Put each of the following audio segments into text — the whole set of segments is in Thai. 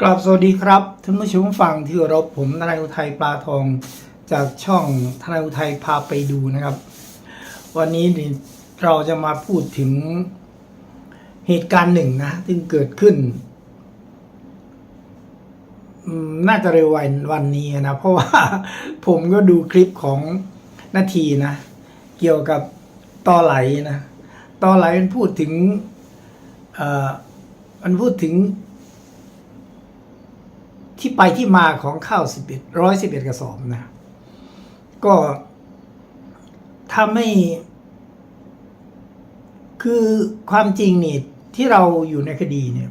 กราบสวัสดีครับท่านผู้ชมฟังที่เคารพผมทนายอุทัยปลาทองจากช่องทนายอุทัยพาไปดูนะครับ วันนี้เราจะมาพูดถึงเหตุการณ์หนึ่งนะซึ่งเกิดขึ้น น่าจะเร็ววันวันนี้นะเพราะว่าผมก็ดูคลิปของนาทีนะ เกี่ยวกับตอไหลนะตอไหลมันพูดถึงมันพูดถึง ที่ไปที่มาของข้าวสิบเอ็ดร้อยสิบเอ็ดกระสอบนะ ก็ทำให้คือความจริงนี่ที่เราอยู่ในคดีเนี่ย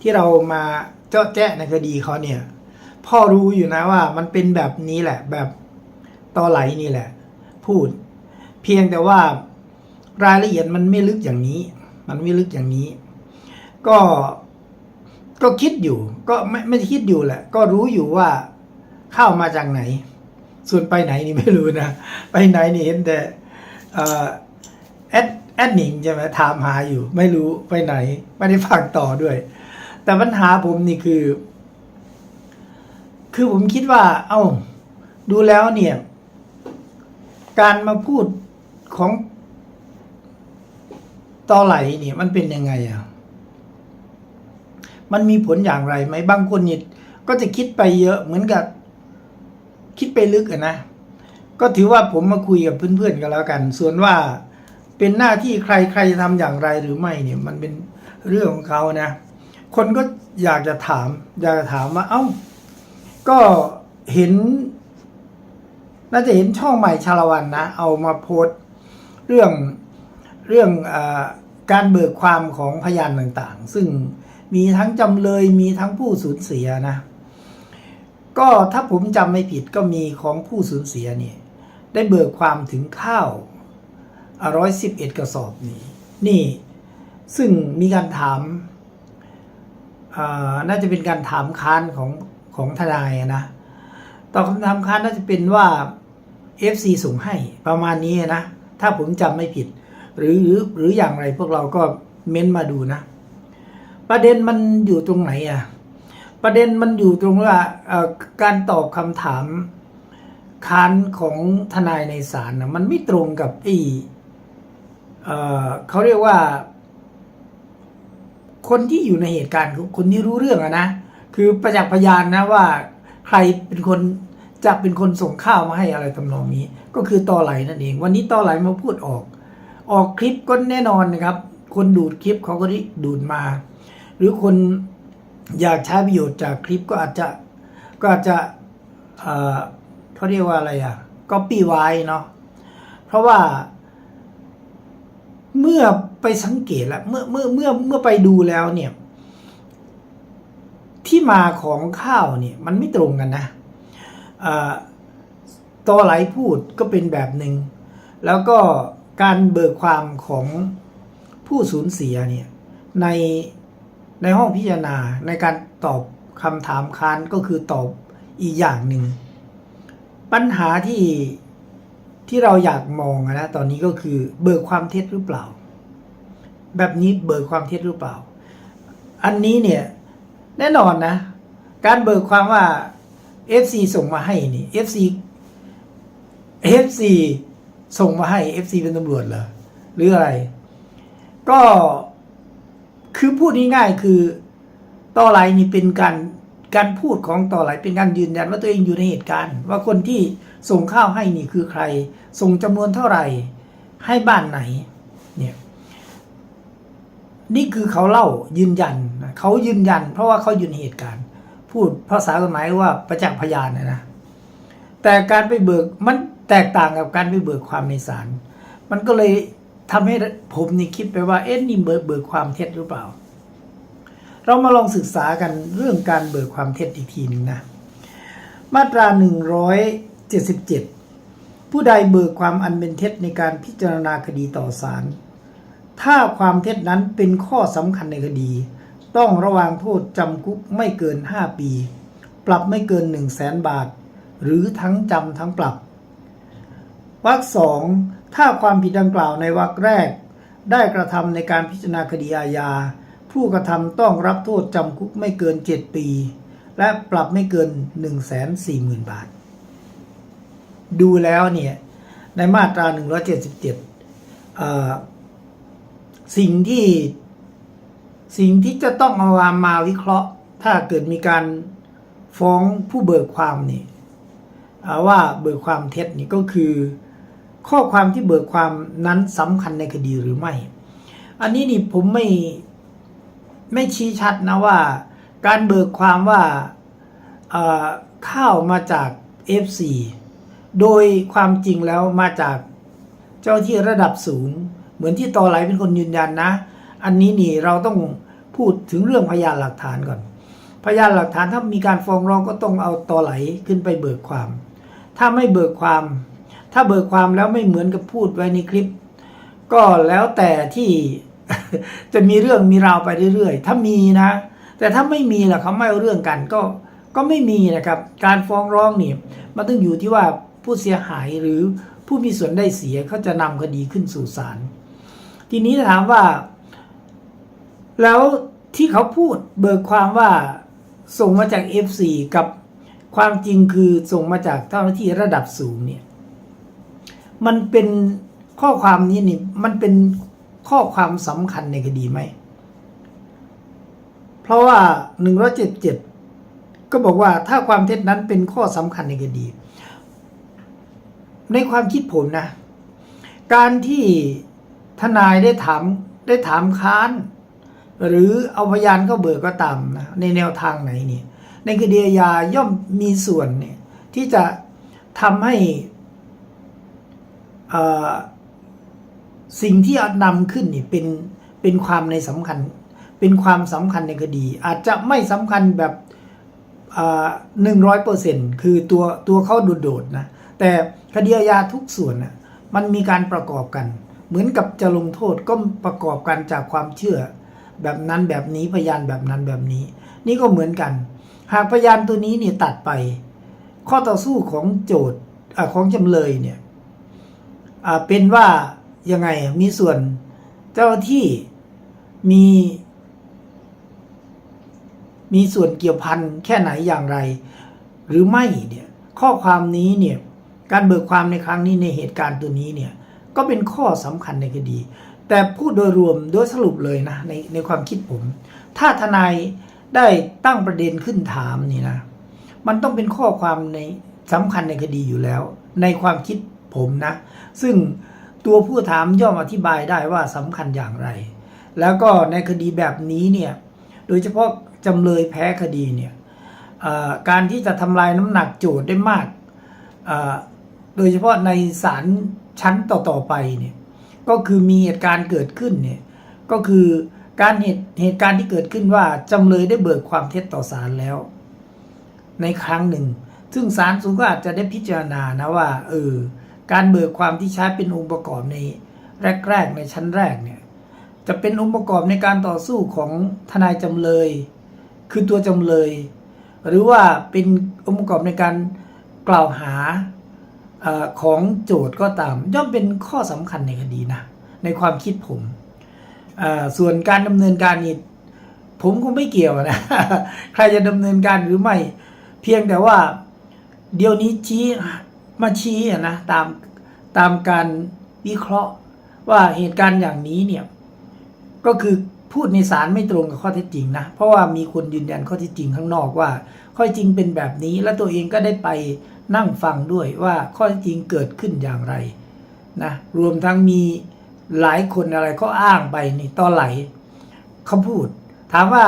ที่เรามาเจาะแจ๊ะในคดีเขาเนี่ย พ่อรู้อยู่นะว่ามันเป็นแบบนี้แหละ แบบตอไหลนี่แหละ พูด เพียงแต่ว่ารายละเอียดมันไม่ลึกอย่างนี้ มันไม่ลึกอย่างนี้ ก็ ก็คิดอยู่ ก็ไม่ไม่คิดอยู่แหละ ก็รู้อยู่ว่าเข้ามาจากไหน ส่วนไปไหนนี่ไม่รู้นะ ไปไหนนี่เห็นแต่แอดแอดหนิงใช่ไหมถามหาอยู่ ไม่รู้ไปไหน ไม่ได้ฟังต่อด้วย แต่ปัญหาผมนี่คือ คือผมคิดว่า เอ้า ดูแล้วเนี่ย การมาพูดของต่อไหลเนี่ยมันเป็นยังไงอะ มันมีผลอย่างไรไหมบางคนนี่ก็จะคิดไปเยอะเหมือนกับ คิดไปลึกอะนะ ก็ถือว่าผมมาคุยกับเพื่อนๆกันแล้วกัน ส่วนว่าเป็นหน้าที่ใครใครจะทำอย่างไรหรือไม่เนี่ย มันเป็นเรื่องของเขานะ คนก็อยากจะถาม อยากจะถามว่า เอ้า ก็เห็น น่าจะเห็นช่องใหม่ชาละวันนะ เอามาโพสต์เรื่องเรื่องอการเบิกความของพยานต่างๆ ซึ่ง มีทั้งจำเลยมีทั้งผู้สูญเสียนะ ก็ถ้าผมจำไม่ผิดก็มีของผู้สูญเสียนี่ได้เบิกความถึงข้าวร้อยสิบเอ็ดกระสอบนี้นี่ซึ่งมีการถามน่าจะเป็นการถามค้านของของทนายนะตอบคำถามค้านน่าจะเป็นว่า FC ส่งให้ประมาณนี้นะ ถ้าผมจำไม่ผิด หรือหรือหรืออย่างไรพวกเราก็เม้นมาดูนะ ประเด็นมันอยู่ตรงไหนอะ ประเด็นมันอยู่ตรงว่าการตอบคำถามค้านของทนายในศาลนะมันไม่ตรงกับอ้เอเขาเรียกว่า คนที่อยู่ในเหตุการณ์คนที่รู้เรื่องอะนะคือประจักษ์พยานนะว่าใครเป็นคนจะเป็นคนส่งข้าวมาให้อะไรทำนองนี้ ก็คือตอไหลนั่นเอง วันนี้ตอไหลมาพูดออก ออกคลิปก็แน่นอนนะครับ คนดูดคลิปเขาก็ด้ดูดมา รือคนอยากใช้ประโยชน์จากคลิปก็อาจจะก็อาจจะเขาเรียกว่าอะไรอะก็ปีไว้เนาะเพราะว่า เมื่อไปสังเกตแล้วเมื่อเมื่อเมื่อเมื่อไปดูแล้วเนี่ย ที่มาของข้าวเนี่ย มันไม่ตรงกันนะต่อตอไหลพูดก็เป็นแบบหนึ่งแล้วก็การเบิกความของผู้สูญเสียเนี่ยใน ในห้องพิจารณาในการตอบคำถามค้านก็คือตอบอีกอย่างหนึ่ง ปัญหาที่ที่เราอยากมองนะตอนนี้ก็คือเบิกความเท็จหรือเปล่า แบบนี้เบิกความเท็จหรือเปล่า อันนี้เนี่ยแน่นอนนะ การเบิกความว่า FC ส่งมาให้นี่ FC FC ส่งมาให้ FC เป็นตำรวจเหรอหรืออะไร ก็ คือพูดง่ายๆคือต่อไหลนี่เป็นการการพูดของต่อไหลเป็นการยืนยันว่าตัวเองอยู่ในเหตุการณ์ ว่าคนที่ส่งข้าวให้นี่คือใคร ส่งจำนวนเท่าไหร่ ให้บ้านไหน เนี่ยนี่คือเขาเล่ายืนยันเขายืนยัน เพราะว่าเขาอยู่ในเหตุการณ์ พูดภาษากฎหมายว่าประจักษ์พยานนะนะแต่การไปเบิกมันแตกต่างกับการไปเบิกความในศาลมันก็เลย ทำให้ผมนี่คิดไปว่าเอ๊ะนี่เบิกเบิกความเท็จหรือเปล่า เรามาลองศึกษากันเรื่องการเบิกความเท็จอีกทีหนึ่งนะ มาตรา 177 ผู้ใดเบิกความอันเป็นเท็จในการพิจารณาคดีต่อศาลถ้าความเท็จนั้นเป็นข้อสำคัญในคดี ต้องระวางโทษจำคุกไม่เกิน 5 ปี ปรับไม่เกิน 1 0 0 0 0แสนบาท หรือทั้งจำทั้งปรับวรรคสอง ถ้าความผิดดังกล่าวในวรรคแรก ได้กระทำในการพิจารณาคดีอาญา ผู้กระทำต้องรับโทษจำคุกไม่เกิน 7 ปี และปรับไม่เกิน 1 4 0 0 0 0 บาท ดูแล้วเนี่ยในมาตรา 177เอ่อสิ่งที่สิ่งที่จะต้องเอามามาวิเคราะห์ ถ้าเกิดมีการฟ้องผู้เบิกความนี่ว่าเบิกความเท็จนี่ก็คือ ข้อความที่เบิกความนั้นสำคัญในคดีหรือไม่ อันนี้นี่ผมไม่ไม่ชี้ชัดนะว่า การเบิกความว่าเข้าวมาจาก F4 โดยความจริงแล้วมาจากเจ้าที่ระดับสูง เหมือนที่ตอไหลเป็นคนยืนยันนะ อันนี้นี่เราต้องพูดถึงเรื่องพยานหลักฐานก่อน พยานหลักฐานถ้ามีการฟ้องร้องก็ต้องเอาตอไหลขึ้นไปเบิกความ ถ้าไม่เบิกความ ถ้าเบิกความแล้วไม่เหมือนกับพูดไว้ในคลิป ก็แล้วแต่ที่จะมีเรื่องมีราวไปเรื่อยๆ ถ้ามีนะ แต่ถ้าไม่มีล่ะเขาไม่เอาเรื่องกันก็ก็ไม่มีนะครับ การฟ้องร้องนี่มันต้องอยู่ที่ว่าผู้เสียหายหรือผู้มีส่วนได้เสียเขาจะนำคดีขึ้นสู่ศาลทีนี้ถามว่า แล้วที่เขาพูดเบิกความว่าส่งมาจาก F4 กับความจริงคือส่งมาจากเจ้าหน้าที่ระดับสูงเนี่ย มันเป็นข้อความนี้นี่ มันเป็นข้อความสำคัญในคดีไหม เพราะว่า177ก็บอกว่าถ้าความเท็จนั้นเป็นข้อสำคัญในคดี ในความคิดผมนะ การที่ทนายได้ถามได้ถามค้าน หรือเอาพยานเข้าเบิกก็ตามนะในแนวทางไหนเนี่ยในคดีอาย่อมมีส่วนเนี่ยที่จะทำให้ สิ่งที่อานำขึ้นนี่เป็นเป็นความในสำคัญ เป็นความสำคัญในคดี อาจจะไม่สำคัญแบบหนึ่งร้อยเปอร์เซ็นคือตัวตัวเขาโดดๆนะ แต่คดีอาญาทุกส่วนน่ะมันมีการประกอบกัน เหมือนกับจะลงโทษก็ประกอบกันจากความเชื่อ แบบนั้นแบบนี้พยานแบบนั้นแบบนี้ นี่ก็เหมือนกัน หากพยานตัวนี้เนี่ยตัดไป ข้อต่อสู้ของโจทย์ของจำเลยเนี่ย เป็นว่ายังไงมีส่วนเจ้าที่มี มีส่วนเกี่ยวพันแค่ไหนอย่างไร หรือไม่เนี่ยข้อความนี้เนี่ยการเบิกความในครั้งนี้ในเหตุการณ์ตัวนี้เนี่ยก็เป็นข้อสำคัญในคดี แต่พูดโดยรวมโดยสรุปเลยนะในในความคิดผม ถ้าทนายได้ตั้งประเด็นขึ้นถามนี่นะมันต้องเป็นข้อความในสำคัญในคดีอยู่แล้ว ในความคิด ผมนะ ซึ่งตัวผู้ถามย่อมอธิบายได้ว่าสำคัญอย่างไร แล้วก็ในคดีแบบนี้เนี่ย โดยเฉพาะจำเลยแพ้คดีเนี่ยการที่จะทำลายน้ำหนักโจทย์ได้มาก โดยเฉพาะในศาลชั้นต่อๆไปเนี่ยก็คือมีเหตุการณ์เกิดขึ้นเนี่ยก็คือการเหตุเหตุการณ์ที่เกิดขึ้นว่าจำเลยได้เบิกความเท็จต่อศาลแล้ว ในครั้งหนึ่ง ซึ่งศาลสูงก็อาจจะได้พิจารณานะว่าเออ การเบิกความที่ใช้เป็นองค์ประกอบในแรก ๆ ในชั้นแรกเนี่ยจะเป็นองค์ประกอบในการต่อสู้ของทนายจำเลย คือตัวจำเลย หรือว่าเป็นองค์ประกอบในการกล่าวหาอของโจทย์ก็ตาม ย่อมเป็นข้อสำคัญในคดีนะในความคิดผมส่วนการดำเนินการนี่ผมคงไม่เกี่ยวนะ ใครจะดำเนินการหรือไม่ เพียงแต่ว่าเดี๋ยวนี้ชี้ มาชี้นะตามตามการวิเคราะห์ว่าเหตุการณ์อย่างนี้เนี่ยก็คือพูดในศาลไม่ตรงกับข้อเท็จจริงนะเพราะว่ามีคนยืนยันข้อเท็จจริงข้างนอกว่า ข้อจริงเป็นแบบนี้ และตัวเองก็ได้ไปนั่งฟังด้วยว่าข้อเท็จจริงเกิดขึ้นอย่างไรนะรวมทั้งมีหลายคนอะไรก็อ้างไปนี่ต่อไหลเขาพูด ถามว่า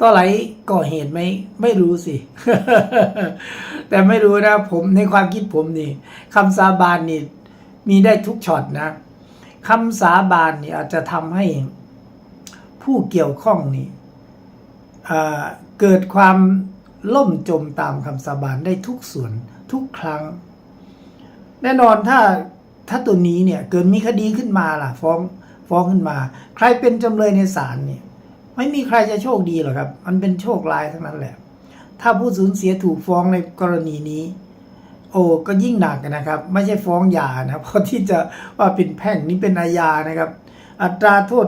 ต่อไหลก่อเหตุไหมไม่รู้สิ แต่ไม่รู้นะ ผมในความคิดผมนี่คำสาบานนี่มีได้ทุกช็อตนะคำสาบานนี่อาจจะทำให้ผู้เกี่ยวข้องนี่เอ่อเกิดความล่มจมตามคำสาบานได้ทุกส่วนทุกครั้ง แน่นอนถ้าถ้าตัวนี้เนี่ยเกิดมีคดีขึ้นมาล่ะ ฟ้องฟ้องขึ้นมา ใครเป็นจำเลยในศาลเนี่ย ไม่มีใครจะโชคดีหรอกครับ มันเป็นโชคร้ายทั้งนั้นแหละ ถ้าผู้สูญเสียถูกฟ้องในกรณีนี้ โอ้ก็ยิ่งหนักนะครับ ไม่ใช่ฟ้องหย่านะเพราะที่จะว่าเป็นแพ่งนี่เป็นอาญานะครับ อัตราโทษ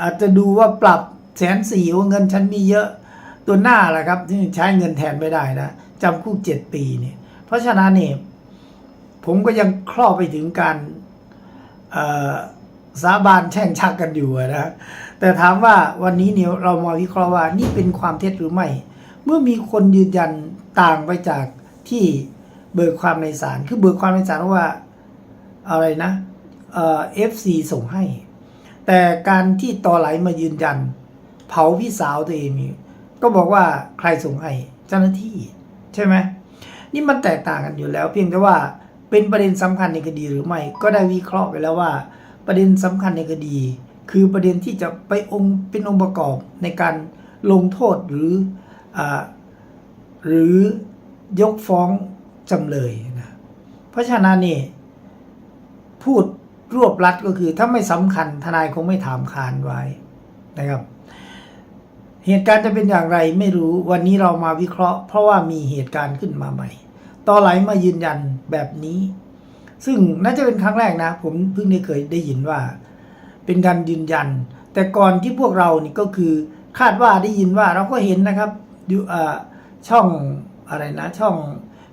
อาจจะดูว่าปรับแสนสี่ว่าเงินฉันมีเยอะตัวหน้าแหละครับที่ใช้เงินแทนไม่ได้นะจำคุกเจ็ดปีเนี่ย เพราะฉะนั้นเนี่ยผมก็ยังครอบไปถึงการอ่อ สาบานแช่งชักกันอยู่นะ แต่ถามว่าวันนี้เนี่ยเรามาวิเคราะห์ว่านี่เป็นความเท็จหรือไม่ เมื่อมีคนยืนยันต่างไปจากที่เบิกความในศาล คือเบิกความในศาลว่าอะไรนะเอ่อฟซีส่งให้ แต่การที่ต่อไหลมายืนยัน เผาพี่สาวตัวเองก็บอกว่าใครส่งให้เจ้าหน้าที่ใช่ไหมนี่มันแตกต่างกันอยู่แล้ว เพียงแต่ว่าเป็นประเด็นสำคัญในคดีหรือไม่ ก็ได้วิเคราะห์ไปแล้วว่า ประเด็นสำคัญในคดี คือประเด็นที่จะไปองค์เป็นองค์ประกอบในการลงโทษหรืออหรือยกฟ้องจำเลยนะเพราะฉะนั้นนี่พูดรวบรัดก็คือถ้าไม่สำคัญทนายคงไม่ถามคานไว้นะครับ เหตุการณ์จะเป็นอย่างไรไม่รู้วันนี้เรามาวิเคราะห์ เพราะว่ามีเหตุการณ์ขึ้นมาใหม่ ต่อไหลมายืนยันแบบนี้ ซึ่งน่าจะเป็นครั้งแรกนะ ผมเพิ่งได้เคยได้ยินว่า เป็นการยืนยัน แต่ก่อนที่พวกเรานี่ก็คือคาดว่าได้ยินว่าเราก็เห็นนะครับอยู่อ่าช่องอะไรนะ ช่อง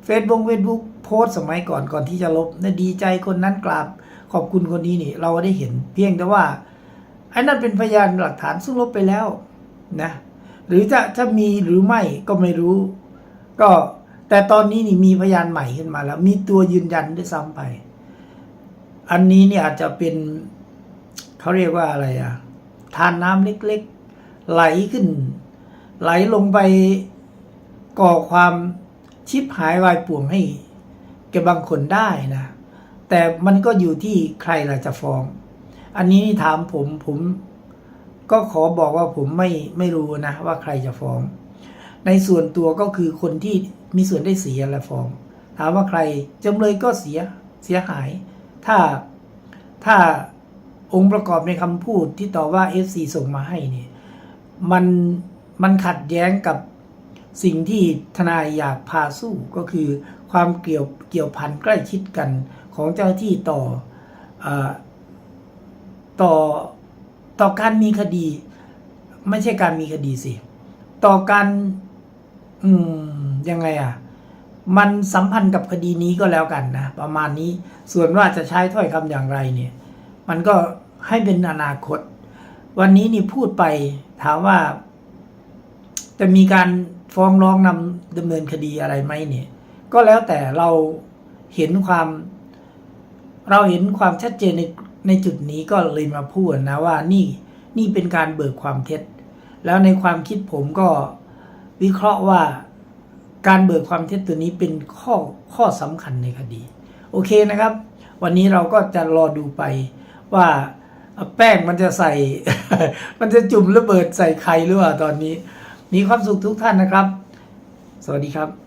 Facebook Facebook โพสต์สมัยก่อนก่อนที่จะลบนะดีใจคนนั้นกราบขอบคุณคนนี้นี่ เราได้เห็นเพียงแต่ว่าไอ้นั่นเป็นพยานหลักฐานซึ่งลบไปแล้วนะ หรือจะจะมีหรือไม่ก็ไม่รู้ ก็ แต่ตอนนี้นี่มีพยานใหม่ขึ้นมาแล้ว มีตัวยืนยันด้วยซ้ำไป อันนี้เนี่ยอาจจะเป็นเขาเรียกว่าอะไรอะทานน้ำเล็กๆ ไหลขึ้น ไหลลงไปก่อความชิบหายวายป่วงให้แกบางคนได้นะ แต่มันก็อยู่ที่ใครล่ะจะฟ้อง อันนี้ถามผมผมก็ขอบอกว่าผมไม่ไม่รู้นะ ว่าใครจะฟ้อง ในส่วนตัวก็คือคนที่ มีส่วนได้เสียและฟ้องถามว่าใครจำเลยก็เสียเสียหาย ถ้าถ้าองค์ประกอบในคำพูดที่ต่อว่า FC ส่งมาให้เนี่ยมันมันขัดแย้งกับสิ่งที่ทนายอยากพาสู้ก็คือความเกี่ยวเกี่ยวพันใกล้ชิดกันของเจ้าที่ต่ออต่อต่อการมีคดี ไม่ใช่การมีคดีสิ ต่อการอืม ยังไงอะ มันสัมพันธ์กับคดีนี้ก็แล้วกันนะ ประมาณนี้ส่วนว่าจะใช้ถ้อยคำอย่างไรเนี่ย มันก็ให้เป็นอนาคต วันนี้นี่พูดไปถามว่า จะมีการฟ้องร้องนำดำเนินคดีอะไรไหมเนี่ย ก็แล้วแต่เราเห็นความ เราเห็นความชัดเจนในในจุดนี้ก็เลยมาพูดนะว่านี่นี่เป็นการเบิกความเท็จ แล้วในความคิดผมก็วิเคราะห์ว่า การเบิกความเท็จตัวนี้เป็นข้อข้อสำคัญในคดี โอเคนะครับ วันนี้เราก็จะรอดูไปว่าแป้งมันจะใส่ มันจะจุ่มระเบิดใส่ใครหรือเปล่าตอนนี้ มีความสุขทุกท่านนะครับ สวัสดีครับ